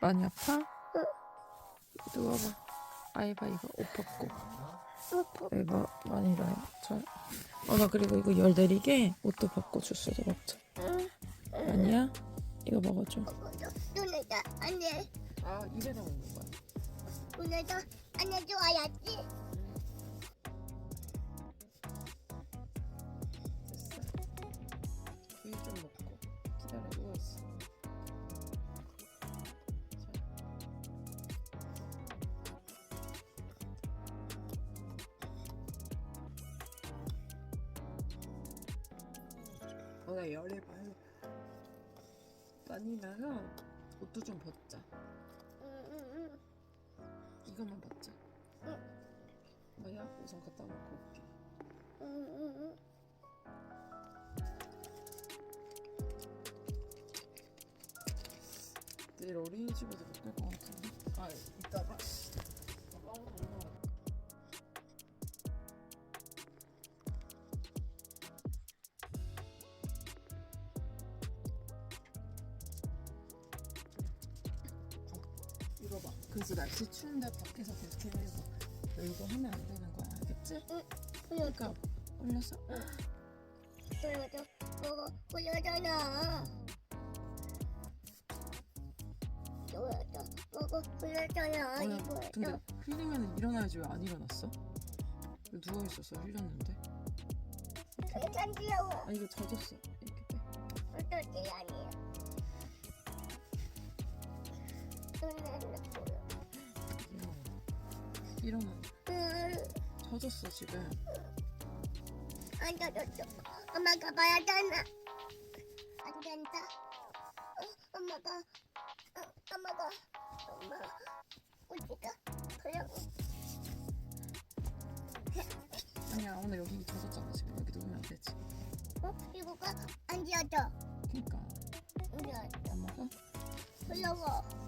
많이 아파? 누워봐. 아이봐 이거 옷 벗고. 이거 많이 나요. 자, 어나 그리고 이거 열 내리게 옷도 벗고 주스도 먹자. 아니야? 이거 먹어줘. 눈에다 안돼 아 입에다 먹는 거야. 눈에다 안돼 좋아야지 어나 열이 많이 나서 옷도 좀 벗자. 이것만 벗자. 뭐야? 우선 갖다 놓고 올게. 내일 어린이집에도 못갈것 같은데. 아 이따가. 그래서 날씨 추운데 밖에서 계속 이거 이거 하면 안 되는 거야, 알겠지? 그러니까 올렸어. 보여줘 먹어 보여잖아 보여줘 먹어 이거 근데 흘리면 일어나야지 왜 안 일어났어? 왜 누워 있었어 흘렸는데? 괜찮지라고 아 이거 젖었어. 이렇게 빼. 어떨지 아니에요 일어나. 응 젖었어 지금. 앉아줬어 엄마가 봐야잖아 안 된다 어, 엄마가 어, 엄마가 엄마 우리가 그냥 아니야 오늘 여기 젖었잖아 지금 여기 누우면 안 되지. 어? 이거가 앉아줘 그니까 앉아줘 안 먹어? 흘러고